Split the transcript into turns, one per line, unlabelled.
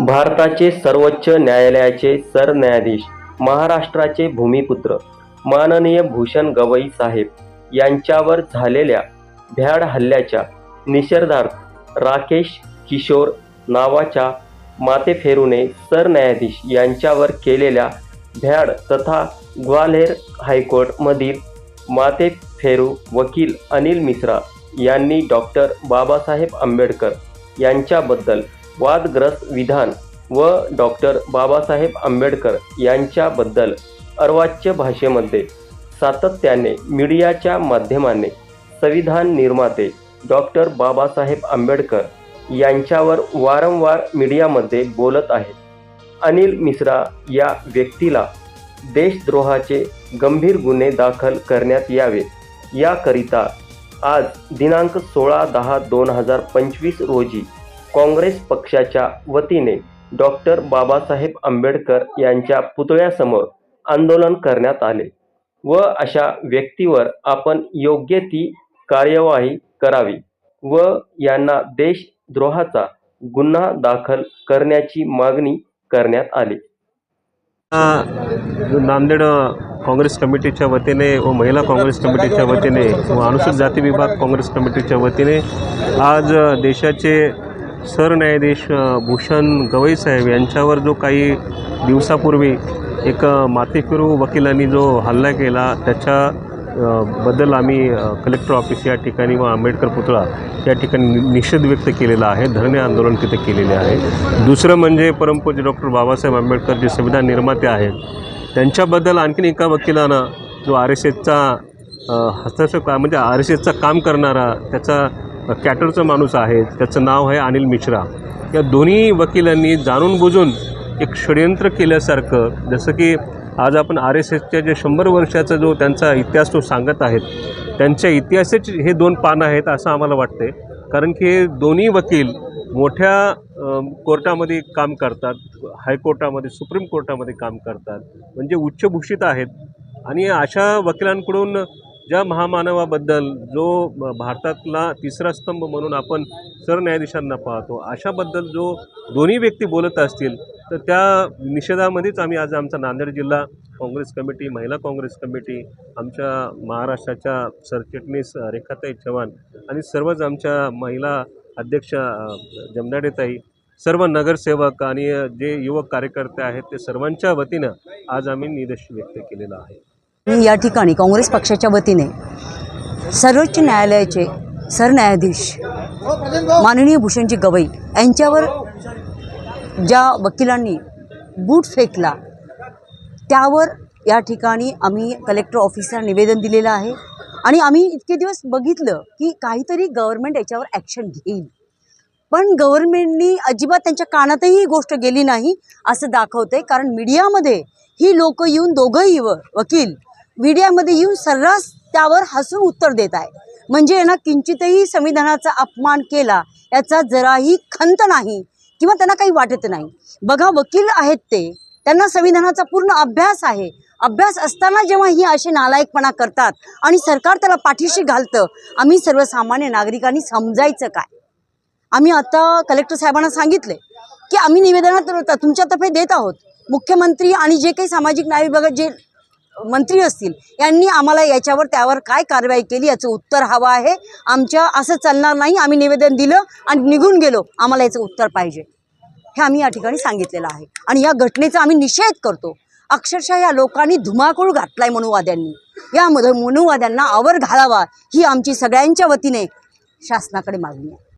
भारताचे सर्वोच्च न्यायालयाचे सरन्यायाधीश महाराष्ट्राचे भूमिपुत्र माननीय भूषण गवई साहेब यांच्यावर झालेल्या भ्याड हल्ल्याच्या निषेधार्थ राकेश किशोर नावाच्या मातेफेरूने सरन्यायाधीश यांच्यावर केलेल्या भ्याड तथा ग्वाल्हेर हायकोर्टमधील मातेफेरू वकील अनिल मिश्रा यांनी डॉक्टर बाबासाहेब आंबेडकर यांच्याबद्दल वादग्रस्त विधान व डॉक्टर बाबासाहेब आंबेडकर यांच्याबद्दल अर्वाच्य भाषेमध्ये सातत्याने मीडियाच्या माध्यमाने संविधान निर्माते डॉक्टर बाबासाहेब आंबेडकर यांच्यावर वारंवार मीडियामध्ये बोलत आहेत. अनिल मिश्रा या व्यक्तीला देशद्रोहाचे गंभीर गुन्हे दाखल करण्यात यावे याकरिता आज दिनांक सोळा दहा दोन हजार पंचवीस रोजी काँग्रेस पक्षाच्या वतीने डॉक्टर बाबासाहेब आंबेडकर यांच्या पुतळ्यासमोर आंदोलन करण्यात आले व अशा व्यक्तीवर आपण योग्य ती कार्यवाही करावी व यांना देशद्रोहाचा गुन्हा दाखल करण्याची मागणी करण्यात आली.
नांदेड काँग्रेस कमिटीच्या वतीने व महिला काँग्रेस कमिटीच्या वतीने व अनुसूचित जाती विभाग काँग्रेस कमिटीच्या वतीने आज देशाचे सरन्यायाधीश भूषण गवई साहेब यांच्यावर जो काही दिवसापूर्वी एक माथेफिरू वकिलांनी जो हल्ला केला त्याच्या बद्दल आम्ही कलेक्टर ऑफिस या ठिकाणी व आंबेडकर पुतळा या ठिकाणी निषेध व्यक्त केलेला आहे धरणे आंदोलन तिथे केलेले आहे. दुसरं म्हणजे परमपूज्य डॉक्टर बाबासाहेब आंबेडकर जे संविधान निर्माते आहेत त्यांच्याबद्दल आणखीन एका वकिलानं जो आर एस एसचा हस्तक्षेप म्हणजे आर एस एसचा काम करणारा त्याचा कॅटरचा माणूस आहे त्याचं नाव आहे अनिल मिश्रा. या दोन्ही वकिलांनी जाणून बुजून एक षडयंत्र केल्यासारखं जसं की आज आपण आर एस एसच्या जे शंभर वर्षाचा जो त्यांचा इतिहास तो सांगत आहेत त्यांच्या इतिहासाचे हे दोन पानं आहेत असं आम्हाला वाटते कारण की हे दोन्ही वकील मोठ्या कोर्टामध्ये काम करतात हायकोर्टामध्ये सुप्रीम कोर्टामध्ये काम करतात म्हणजे उच्चभूषित आहेत. आणि अशा वकिलांकडून ज्या महामानवाबद्दल जो भारतातला तिसरा स्तंभ म्हणून आपण सरन्यायाधीशांना पाहतो अशाबद्दल जो दोन्ही व्यक्ती बोलत असतील तर त्या निषेधामध्येच आम्ही आज आमचा नांदेड जिल्हा काँग्रेस कमिटी महिला काँग्रेस कमिटी आमच्या महाराष्ट्राच्या सरचिटणीस रेखाताई चव्हाण आणि सर्वच आमच्या महिला अध्यक्ष जमदाडेताई सर्व नगरसेवक आणि जे युवक कार्यकर्ते आहेत ते सर्वांच्या वतीनं आज आम्ही निदर्श व्यक्त केलेलं आहे.
मी या ठिकाणी काँग्रेस पक्षाच्या वतीने सर्वोच्च न्यायालयाचे सरन्यायाधीश माननीय भूषणजी गवई यांच्यावर ज्या वकिलांनी बूट फेकला त्यावर या ठिकाणी आम्ही कलेक्टर ऑफिसला निवेदन दिलेलं आहे. आणि आम्ही इतके दिवस बघितलं की काहीतरी गव्हर्नमेंट याच्यावर ॲक्शन घेईल. पण गव्हर्नमेंटनी अजिबात त्यांच्या कानातही ही गोष्ट गेली नाही असं दाखवतंय कारण मीडियामध्ये ही लोक येऊन दोघंही व वकील मीडियामध्ये येऊन सर्रास त्यावर हसून उत्तर देत आहे. म्हणजे ना किंचितही संविधानाचा अपमान केला याचा जराही खंत नाही किंवा त्यांना काही वाटत नाही. बघा वकील आहेत ते. त्यांना संविधानाचा पूर्ण अभ्यास आहे. अभ्यास असताना जेव्हा ही असे नालायकपणा करतात आणि सरकार त्याला पाठीशी घालतं आम्ही सर्वसामान्य नागरिकांनी समजायचं काय? आम्ही आता कलेक्टर साहेबांना सांगितले की आम्ही निवेदनात तुमच्यातर्फे देत आहोत. मुख्यमंत्री आणि जे काही सामाजिक न्याय विभागात जे मंत्री असतील यांनी आम्हाला याच्यावर त्यावर काय कारवाई केली याचं उत्तर हवं आहे. आमच्या असं चालणार नाही आम्ही निवेदन दिलं आणि निघून गेलो. आम्हाला याचं उत्तर पाहिजे. हे आम्ही या ठिकाणी सांगितलेलं आहे. आणि या घटनेचा आम्ही निषेध करतो. अक्षरशः या लोकांनी धुमाकूळ घातलाय मनुवाद्यांनी. या मनुवाद्यांना आवर घालावा. ही आमची सगळ्यांच्या वतीने शासनाकडे मागणी आहे.